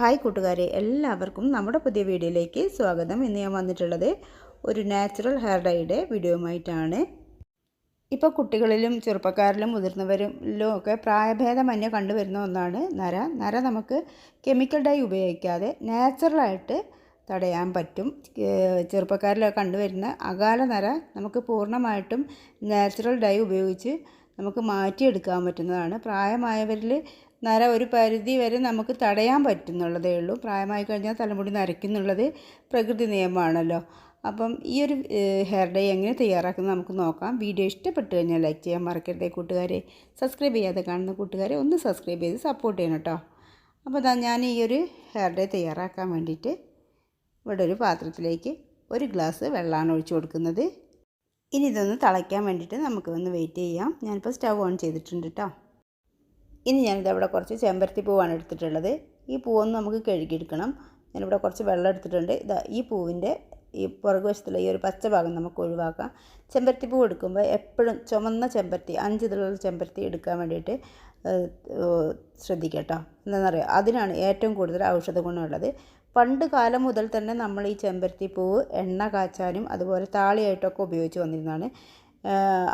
Hi കൂട്ടുകാരെ എല്ലാവർക്കും നമ്മുടെ പുതിയ വീഡിയോയിലേക്ക് സ്വാഗതം. ഇന്ന് ഞാൻ വന്നിട്ടുള്ളത് ഒരു നാച്ചുറൽ ഹെയർ ഡൈയുടെ വീഡിയോയുമായിട്ടാണ്. ഇപ്പോൾ കുട്ടികളിലും ചെറുപ്പക്കാരിലും മുതിർന്നവരിലും ഒക്കെ പ്രായഭേദമന്യേ കണ്ടുവരുന്ന ഒന്നാണ് നര. നര നമുക്ക് കെമിക്കൽ ഡൈ ഉപയോഗിക്കാതെ നാച്ചുറലായിട്ട് തടയാൻ പറ്റും. ചെറുപ്പക്കാരിലൊക്കെ കണ്ടുവരുന്ന അകാല നര നമുക്ക് പൂർണമായിട്ടും നാച്ചുറൽ ഡൈ ഉപയോഗിച്ച് നമുക്ക് മാറ്റിയെടുക്കാൻ പറ്റുന്നതാണ്. പ്രായമായവരിൽ നര ഒരു പരിധി വരെ നമുക്ക് തടയാൻ പറ്റുന്നുള്ളതേ ഉള്ളൂ. പ്രായമായി കഴിഞ്ഞാൽ തലമുടി നരയ്ക്കുന്നുള്ളത് പ്രകൃതി നിയമമാണല്ലോ. അപ്പം ഈ ഒരു ഹെയർ ഡേ എങ്ങനെ തയ്യാറാക്കുന്നത് നമുക്ക് നോക്കാം. വീഡിയോ ഇഷ്ടപ്പെട്ടു കഴിഞ്ഞാൽ ലൈക്ക് ചെയ്യാൻ മറക്കരുത് കൂട്ടുകാരെ. സബ്സ്ക്രൈബ് ചെയ്യാതെ കാണുന്ന കൂട്ടുകാരെ ഒന്ന് സബ്സ്ക്രൈബ് ചെയ്ത് സപ്പോർട്ട് ചെയ്യണം കേട്ടോ. അപ്പോൾ അതാ ഞാൻ ഈ ഒരു ഹെയർ ഡേ തയ്യാറാക്കാൻ വേണ്ടിയിട്ട് ഇവിടെ ഒരു പാത്രത്തിലേക്ക് ഒരു ഗ്ലാസ് വെള്ളമാണ് ഒഴിച്ചു കൊടുക്കുന്നത്. ഇനി ഇതൊന്ന് തിളയ്ക്കാൻ വേണ്ടിയിട്ട് നമുക്ക് ഒന്ന് വെയിറ്റ് ചെയ്യാം. ഞാനിപ്പോൾ സ്റ്റവ് ഓൺ ചെയ്തിട്ടുണ്ട് കേട്ടോ. ഇനി ഞാനിത് അവിടെ കുറച്ച് ചെമ്പരത്തി പൂവാണ് എടുത്തിട്ടുള്ളത്. ഈ പൂവൊന്ന് നമുക്ക് കഴുകിയെടുക്കണം. ഞാനിവിടെ കുറച്ച് വെള്ളം എടുത്തിട്ടുണ്ട്. ഇതാ ഈ പൂവിന്റെ ഈ പുറകുവശത്തുള്ള ഈ ഒരു പച്ച ഭാഗം നമുക്ക് ഒഴിവാക്കാം. ചെമ്പരത്തി പൂ എടുക്കുമ്പോൾ എപ്പോഴും ചുമന്ന ചെമ്പരത്തി അഞ്ച് ഇതിലുള്ള ചെമ്പരത്തി എടുക്കാൻ വേണ്ടിയിട്ട് ശ്രദ്ധിക്കട്ടോ കേട്ടോ. എന്താണെന്നറിയാം അതിനാണ് ഏറ്റവും കൂടുതൽ ഔഷധ ഗുണമുള്ളത്. പണ്ട് കാലം മുതൽ തന്നെ നമ്മൾ ഈ ചെമ്പരത്തി പൂവ് എണ്ണ കാച്ചാനും അതുപോലെ താളിയായിട്ടൊക്കെ ഉപയോഗിച്ച് വന്നിരുന്നതാണ്.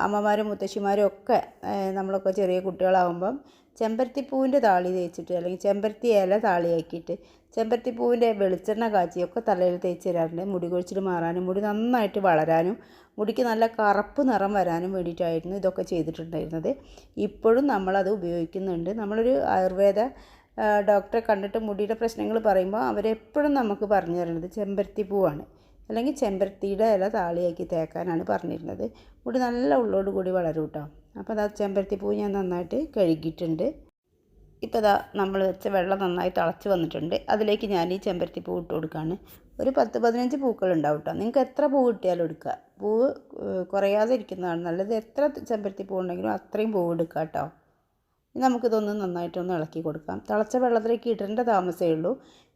അമ്മമാരും മുത്തശ്ശിമാരും ഒക്കെ നമ്മളൊക്കെ ചെറിയ കുട്ടികളാകുമ്പം ചെമ്പരത്തി പൂവിന്റെ താളി തേച്ചിട്ട് അല്ലെങ്കിൽ ചെമ്പരത്തി ഇല താളിയാക്കിയിട്ട് ചെമ്പരത്തിപ്പൂവിന്റെ വെളിച്ചെണ്ണ കാച്ചിയൊക്കെ തലയിൽ തേച്ച് തരാറുണ്ട്. മുടി കൊഴിച്ചിൽ മാറാനും മുടി നന്നായിട്ട് വളരാനും മുടിക്ക് നല്ല കറുപ്പ് നിറം വരാനും വേണ്ടിയിട്ടായിരുന്നു ഇതൊക്കെ ചെയ്തിട്ടുണ്ടായിരുന്നത്. ഇപ്പോഴും നമ്മളത് ഉപയോഗിക്കുന്നുണ്ട്. നമ്മളൊരു ആയുർവേദ ഡോക്ടറെ കണ്ടിട്ട് മുടിയുടെ പ്രശ്നങ്ങൾ പറയുമ്പോൾ അവരെപ്പോഴും നമുക്ക് പറഞ്ഞു തരുന്നത് ചെമ്പരത്തി പൂവാണ് അല്ലെങ്കിൽ ചെമ്പരത്തിയുടെ ഇല താളിയാക്കി തേക്കാനാണ് പറഞ്ഞിരുന്നത്. മുടി നല്ല ഉള്ളോട് കൂടി വളരും കേട്ടോ അപ്പോൾ അതാ ചെമ്പരത്തി പൂ ഞാൻ നന്നായിട്ട് കഴുകിയിട്ടുണ്ട്. ഇപ്പോൾ അതാ നമ്മൾ വെച്ച വെള്ളം നന്നായി തിളച്ച് വന്നിട്ടുണ്ട്. അതിലേക്ക് ഞാൻ ഈ ചെമ്പരത്തി പൂ ഇട്ട് കൊടുക്കുകയാണ് ഒരു പത്ത് പതിനഞ്ച് പൂക്കൾ ഉണ്ടാവും കേട്ടോ നിങ്ങൾക്ക് എത്ര പൂ കിട്ടിയാലും എടുക്കുക പൂവ് കുറയാതെ ഇരിക്കുന്നതാണ് നല്ലത്. എത്ര ചെമ്പരത്തി പൂ ഉണ്ടെങ്കിലും അത്രയും പൂവ് എടുക്കുക കേട്ടോ നമുക്കിതൊന്ന് നന്നായിട്ടൊന്ന് ഇളക്കി കൊടുക്കാം. തിളച്ച വെള്ളത്തിലേക്ക് ഇടേണ്ട താമസമേ ഉള്ളൂ.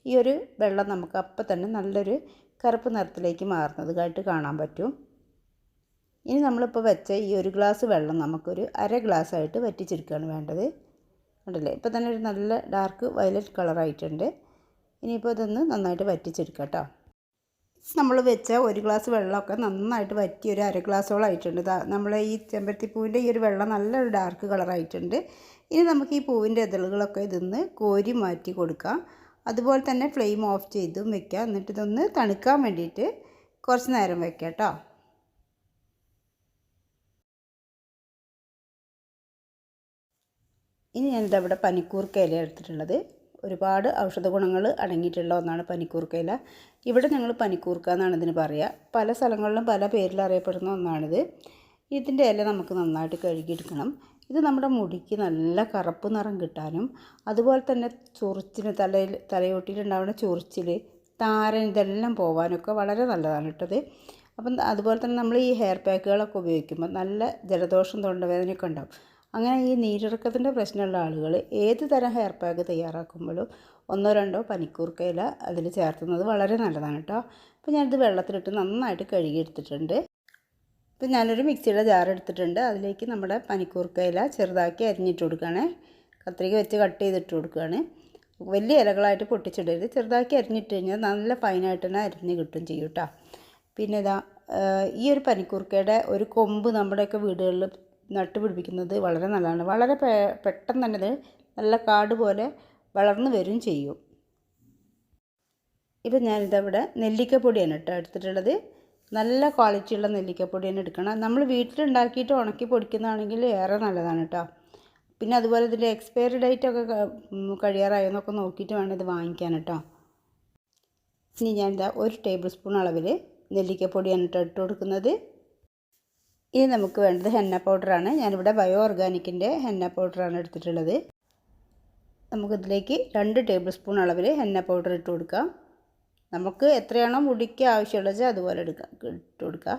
ഈ ഒരു വെള്ളം നമുക്ക് അപ്പം തന്നെ നല്ലൊരു കറുപ്പ് നിറത്തിലേക്ക് മാറുന്നതായിട്ട് കാണാൻ പറ്റും. ഇനി നമ്മളിപ്പോൾ വെച്ച ഈ ഒരു ഗ്ലാസ് വെള്ളം നമുക്കൊരു അര ഗ്ലാസ് ആയിട്ട് വറ്റിച്ചെടുക്കുകയാണ് വേണ്ടത്. ഉണ്ടല്ലേ? ഇപ്പോൾ തന്നെ ഒരു നല്ല ഡാർക്ക് വയലറ്റ് കളറായിട്ടുണ്ട്. ഇനിയിപ്പോൾ ഇതൊന്ന് നന്നായിട്ട് വറ്റിച്ചെടുക്കാം കേട്ടോ. നമ്മൾ വെച്ച ഒരു ഗ്ലാസ് വെള്ളമൊക്കെ നന്നായിട്ട് വറ്റി ഒരു അര ഗ്ലാസോളം ആയിട്ടുണ്ട്. നമ്മൾ ഈ ചെമ്പരത്തിപ്പൂവിന്റെ ഈ ഒരു വെള്ളം നല്ലൊരു ഡാർക്ക് കളറായിട്ടുണ്ട്. ഇനി നമുക്ക് ഈ പൂവിന്റെ ഇതളുകളൊക്കെ ഇതിന്ന് കോരി മാറ്റി കൊടുക്കാം. അതുപോലെ തന്നെ ഫ്ലെയിം ഓഫ് ചെയ്തും വെക്കുക. എന്നിട്ട് ഇതൊന്ന് തണുക്കാൻ വേണ്ടിയിട്ട് കുറച്ച് നേരം വെക്കാം കേട്ടോ. ഇനി ഞാനിതവിടെ പനിക്കൂർക്കയില എടുത്തിട്ടുള്ളത്. ഒരുപാട് ഔഷധ ഗുണങ്ങൾ അടങ്ങിയിട്ടുള്ള ഒന്നാണ് പനിക്കൂർക്കയില ഇവിടെ ഞങ്ങൾ പനിക്കൂർക്ക എന്നാണ് ഇതിന് പറയുക പല സ്ഥലങ്ങളിലും പല പേരിൽ അറിയപ്പെടുന്ന ഒന്നാണിത്. ഇതിന്റെ ഇല നമുക്ക് നന്നായിട്ട് കഴുകിയെടുക്കണം. ഇത് നമ്മുടെ മുടിക്ക് നല്ല കറുപ്പ് നിറം കിട്ടാനും അതുപോലെ തന്നെ ചൊറിച്ചിന് തലയിൽ തലയോട്ടിയിലുണ്ടാവുന്ന ചൊറിച്ചിൽ താരൻ ഇതെല്ലാം പോകാനൊക്കെ വളരെ നല്ലതാണ് കേട്ടത് അപ്പം അതുപോലെ തന്നെ നമ്മൾ ഈ ഹെയർ പാക്കുകളൊക്കെ ഉപയോഗിക്കുമ്പോൾ നല്ല ജലദോഷം തൊണ്ടവേദനയൊക്കെ ഉണ്ടാവും. അങ്ങനെ ഈ നീരിറക്കത്തിന്റെ പ്രശ്നമുള്ള ആളുകൾ ഏത് തരം ഹെയർ പാക്ക് തയ്യാറാക്കുമ്പോഴും ഒന്നോ രണ്ടോ പനിക്കൂർക്കയില അതിൽ ചേർത്തുന്നത് വളരെ നല്ലതാണ് കേട്ടോ. അപ്പോൾ ഞാനിത് വെള്ളത്തിലിട്ട് നന്നായിട്ട് കഴുകിയെടുത്തിട്ടുണ്ട്. ഇപ്പം ഞാനൊരു മിക്സിയുടെ ജാർ എടുത്തിട്ടുണ്ട്. അതിലേക്ക് നമ്മുടെ പനിക്കൂർക്ക ഇല ചെറുതാക്കി അരിഞ്ഞിട്ട് കൊടുക്കുകയാണ്. കത്രിക വെച്ച് കട്ട് ചെയ്തിട്ട് കൊടുക്കുകയാണ്. വലിയ ഇലകളായിട്ട് പൊട്ടിച്ചിടരുത്. ചെറുതാക്കി അരിഞ്ഞിട്ട് കഴിഞ്ഞാൽ നല്ല ഫൈനായിട്ട് തന്നെ അരിഞ്ഞ് കിട്ടും ചെയ്യും കേട്ടോ. പിന്നെ ഇതാ ഈ ഒരു പനിക്കൂർക്കയുടെ ഒരു കൊമ്പ് നമ്മുടെയൊക്കെ വീടുകളിൽ നട്ടുപിടിപ്പിക്കുന്നത് വളരെ നല്ലതാണ്. വളരെ പെട്ടെന്ന് തന്നെ നല്ല കാട് പോലെ വളർന്നു വരും ചെയ്യും. ഇപ്പം ഞാനിതവിടെ നെല്ലിക്കപ്പൊടിയാണ് കേട്ടോ എടുത്തിട്ടുള്ളത്. നല്ല ക്വാളിറ്റിയുള്ള തന്നെ എടുക്കണം നമ്മൾ വീട്ടിലുണ്ടാക്കിയിട്ട് ഉണക്കി പൊടിക്കുന്നതാണെങ്കിൽ ഏറെ നല്ലതാണ് കേട്ടോ പിന്നെ അതുപോലെ ഇതിന്റെ എക്സ്പയറി ഡേറ്റ് ഒക്കെ കഴിയാറായെന്നൊക്കെ നോക്കിയിട്ട് വേണം ഇത് വാങ്ങിക്കാൻ കേട്ടോ ഇനി ഞാൻ എന്താ ഒരു ടേബിൾ സ്പൂൺ അളവിൽ നെല്ലിക്കപ്പൊടിയാണ് കേട്ടോ ഇട്ട് കൊടുക്കുന്നത്. ഇനി നമുക്ക് വേണ്ടത് ഹെന്ന പൗഡറാണ് ഞാനിവിടെ ബയോ ഓർഗാനിക്കിന്റെ ഹെന്ന പൗഡറാണ് എടുത്തിട്ടുള്ളത്. നമുക്കിതിലേക്ക് രണ്ട് ടേബിൾ സ്പൂൺ അളവിൽ ഹെന്ന പൗഡർ ഇട്ട് കൊടുക്കാം. നമുക്ക് എത്രയാണോ മുടിക്ക് ആവശ്യമുള്ളത് വെച്ചാൽ അതുപോലെ എടുക്കാം ഇട്ട് കൊടുക്കുക.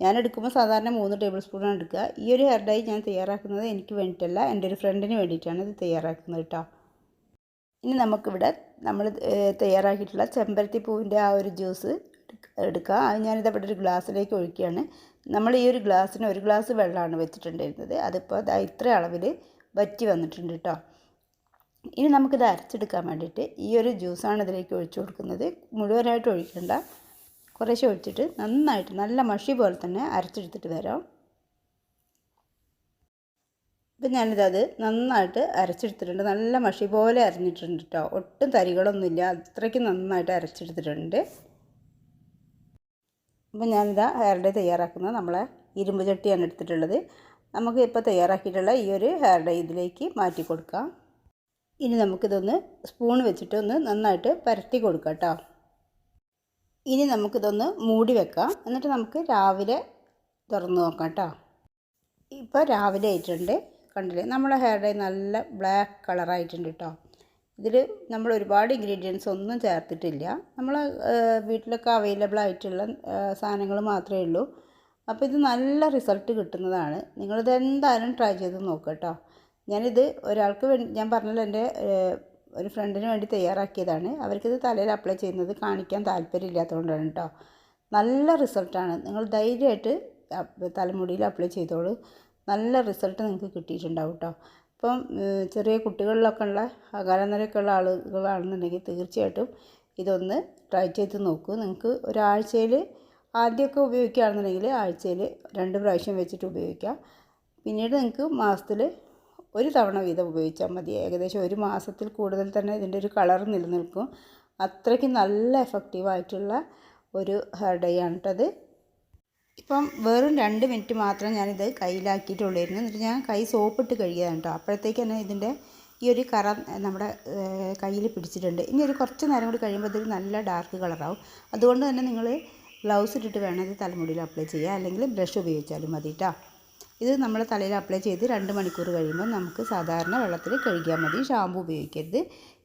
ഞാൻ എടുക്കുമ്പോൾ സാധാരണ മൂന്ന് ടേബിൾ സ്പൂണാണ് എടുക്കുക. ഈ ഒരു ഹെയർ ഡൈ ഞാൻ തയ്യാറാക്കുന്നത് എനിക്ക് വേണ്ടിയിട്ടല്ല എന്റെ ഒരു ഫ്രണ്ടിന് വേണ്ടിയിട്ടാണ് ഇത് തയ്യാറാക്കുന്നത് കേട്ടോ ഇനി നമുക്കിവിടെ നമ്മൾ തയ്യാറാക്കിയിട്ടുള്ള ചെമ്പരത്തി പൂവിന്റെ ആ ഒരു ജ്യൂസ് എടുക്കുക. അത് ഞാനിത് അവിടെ ഒരു ഗ്ലാസ്സിലേക്ക് ഒഴിക്കുകയാണ്. നമ്മൾ ഈ ഒരു ഗ്ലാസ്സിന് ഒരു ഗ്ലാസ് വെള്ളമാണ് വെച്ചിട്ടുണ്ടായിരുന്നത്. അതിപ്പോൾ അതാ ഇത്ര അളവിൽ വറ്റി വന്നിട്ടുണ്ട് കേട്ടോ ഇനി നമുക്കിത് അരച്ചെടുക്കാൻ വേണ്ടിയിട്ട് ഈ ഒരു ജ്യൂസാണ് ഇതിലേക്ക് ഒഴിച്ചു കൊടുക്കുന്നത്. മുഴുവനായിട്ട് ഒഴിക്കണ്ട. കുറേശ്ശെ ഒഴിച്ചിട്ട് നന്നായിട്ട് നല്ല മഷി പോലെ തന്നെ അരച്ചെടുത്തിട്ട് വരാം. ഇപ്പം ഞാനിതത് നന്നായിട്ട് അരച്ചെടുത്തിട്ടുണ്ട്. നല്ല മഷി പോലെ അരഞ്ഞിട്ടുണ്ട് കേട്ടോ ഒട്ടും തരികളൊന്നുമില്ല അത്രയ്ക്ക് നന്നായിട്ട് അരച്ചെടുത്തിട്ടുണ്ട്. അപ്പം ഞാനിതാ ഹെയർ ഡേ തയ്യാറാക്കുന്നത്. നമ്മളെ ഇരുമ്പ് ചട്ടിയാണ് എടുത്തിട്ടുള്ളത്. നമുക്ക് ഇപ്പോൾ തയ്യാറാക്കിയിട്ടുള്ള ഈ ഒരു ഹെയർ ഡേ ഇതിലേക്ക് മാറ്റി കൊടുക്കാം. ഇനി നമുക്കിതൊന്ന് സ്പൂൺ വെച്ചിട്ട് ഒന്ന് നന്നായിട്ട് പരത്തി കൊടുക്കാം കേട്ടോ ഇനി നമുക്കിതൊന്ന് മൂടി വെക്കാം. എന്നിട്ട് നമുക്ക് രാവിലെ തുറന്ന് നോക്കാം കേട്ടോ ഇപ്പോൾ രാവിലെ ആയിട്ടുണ്ട്. കണ്ടില്ലേ? നമ്മുടെ ഹെയർ ഡൈ നല്ല ബ്ലാക്ക് കളറായിട്ടുണ്ട് കേട്ടോ ഇതിൽ നമ്മൾ ഒരുപാട് ഇൻഗ്രീഡിയൻസ് ഒന്നും ചേർത്തിട്ടില്ല. നമ്മൾ വീട്ടിലൊക്കെ അവൈലബിൾ ആയിട്ടുള്ള സാധനങ്ങൾ മാത്രമേ ഉള്ളൂ. അപ്പോൾ ഇത് നല്ല റിസൾട്ട് കിട്ടുന്നതാണ്. നിങ്ങളിത് എന്തായാലും ട്രൈ ചെയ്ത് നോക്കാം കേട്ടോ ഞാനിത് ഒരാൾക്ക് വേണ്ടി ഞാൻ പറഞ്ഞല്ലോ എന്റെ ഒരു ഫ്രണ്ടിന് വേണ്ടി തയ്യാറാക്കിയതാണ്. അവർക്കിത് തലയിൽ അപ്ലൈ ചെയ്യുന്നത് കാണിക്കാൻ താല്പര്യമില്ലാത്തതുകൊണ്ടാണ് കേട്ടോ. നല്ല റിസൾട്ടാണ്. നിങ്ങൾ ധൈര്യമായിട്ട് തലമുടിയിൽ അപ്ലൈ ചെയ്തോളൂ. നല്ല റിസൾട്ട് നിങ്ങൾക്ക് കിട്ടിയിട്ടുണ്ടാവും കേട്ടോ. ഇപ്പം ചെറിയ കുട്ടികളിലൊക്കെ ഉള്ള അകാലനരയൊക്കെ ഉള്ള ആളുകളാണെന്നുണ്ടെങ്കിൽ തീർച്ചയായിട്ടും ഇതൊന്ന് ട്രൈ ചെയ്ത് നോക്കൂ. നിങ്ങൾക്ക് ഒരാഴ്ചയിൽ ആദ്യമൊക്കെ ഉപയോഗിക്കുകയാണെന്നുണ്ടെങ്കിൽ ആഴ്ചയിൽ രണ്ട് പ്രാവശ്യം വെച്ചിട്ട് ഉപയോഗിക്കാം. പിന്നീട് നിങ്ങൾക്ക് മാസത്തിൽ ഒരു തവണ വീതം ഉപയോഗിച്ചാൽ മതി. ഏകദേശം ഒരു മാസത്തിൽ കൂടുതൽ തന്നെ ഇതിന്റെ ഒരു കളർ നിലനിൽക്കും. അത്രയ്ക്ക് നല്ല എഫക്റ്റീവായിട്ടുള്ള ഒരു ഹെയർ ഡൈ ആണ് കേട്ടത് ഇപ്പം വെറും രണ്ട് മിനിറ്റ് മാത്രം ഞാനിത് കയ്യിലാക്കിയിട്ടുള്ളായിരുന്നു. എന്നിട്ട് ഞാൻ കൈ സോപ്പിട്ട് കഴുകിയതാണ് കേട്ടോ അപ്പോഴത്തേക്ക് തന്നെ ഇതിന്റെ ഈ ഒരു കറ നമ്മുടെ കയ്യിൽ പിടിച്ചിട്ടുണ്ട്. ഇനി ഒരു കുറച്ച് നേരം കൂടി കഴിയുമ്പോൾ ഇതൊരു നല്ല ഡാർക്ക് കളറാവും അതുകൊണ്ട് തന്നെ നിങ്ങൾ ബ്ലൗസ് ഇട്ടിട്ട് വേണം ഇത് തലമുടിയിൽ അപ്ലൈ ചെയ്യുക അല്ലെങ്കിൽ ബ്രഷ് ഉപയോഗിച്ചാലും മതി കേട്ടോ ഇത് നമ്മൾ തലയിൽ അപ്ലൈ ചെയ്ത് രണ്ട് മണിക്കൂർ കഴിയുമ്പോൾ നമുക്ക് സാധാരണ വെള്ളത്തിൽ കഴുകിയാൽ മതി. ഷാമ്പു ഉപയോഗിക്കരുത്.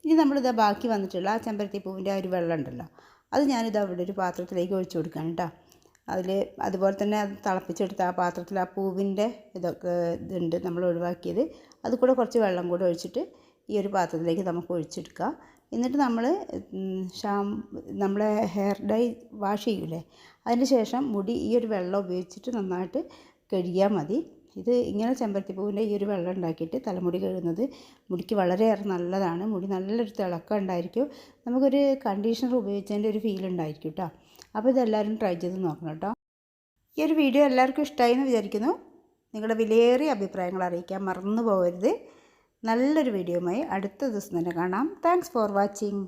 ഇനി നമ്മളിത് ബാക്കി വന്നിട്ടുള്ള ആ ചെമ്പരത്തി പൂവിന്റെ ആ ഒരു വെള്ളം ഉണ്ടല്ലോ അത് ഞാനിത് അവിടെ ഒരു പാത്രത്തിലേക്ക് ഒഴിച്ചു കൊടുക്കുകയാണ് കേട്ടോ അതിൽ അതുപോലെ തന്നെ അത് തിളപ്പിച്ചെടുത്ത ആ പാത്രത്തിൽ ആ പൂവിന്റെ ഇതൊക്കെ ഇതുണ്ട് നമ്മൾ ഒഴിവാക്കിയത്. അത് കൂടെ കുറച്ച് വെള്ളം കൂടെ ഒഴിച്ചിട്ട് ഈ ഒരു പാത്രത്തിലേക്ക് നമുക്ക് ഒഴിച്ചെടുക്കാം. എന്നിട്ട് നമ്മൾ ഷാം നമ്മളെ ഹെയർ ഡൈ വാഷ് ചെയ്യൂലേ അതിന് ശേഷം മുടി ഈ ഒരു വെള്ളം ഉപയോഗിച്ചിട്ട് നന്നായിട്ട് കഴുകിയാൽ മതി. ഇത് ഇങ്ങനെ ചെമ്പരത്തിപ്പൂവിന്റെ ഈ ഒരു വെള്ളം ഉണ്ടാക്കിയിട്ട് തലമുടി കഴുകുന്നത് മുടിക്ക് വളരെയേറെ നല്ലതാണ്. മുടി നല്ലൊരു തിളക്കം ഉണ്ടായിരിക്കും. നമുക്കൊരു കണ്ടീഷണർ ഉപയോഗിച്ചതിന്റെ ഒരു ഫീൽ ഉണ്ടായിരിക്കും കേട്ടോ അപ്പോൾ ഇതെല്ലാവരും ട്രൈ ചെയ്ത് നോക്കണം കേട്ടോ ഈ ഒരു വീഡിയോ എല്ലാവർക്കും ഇഷ്ടമായി എന്ന് വിചാരിക്കുന്നു. നിങ്ങളുടെ വിലയേറിയ അഭിപ്രായങ്ങൾ അറിയിക്കാൻ മറന്നു പോകരുത്. നല്ലൊരു വീഡിയോയുമായി അടുത്ത ദിവസം തന്നെ കാണാം. Thanks for watching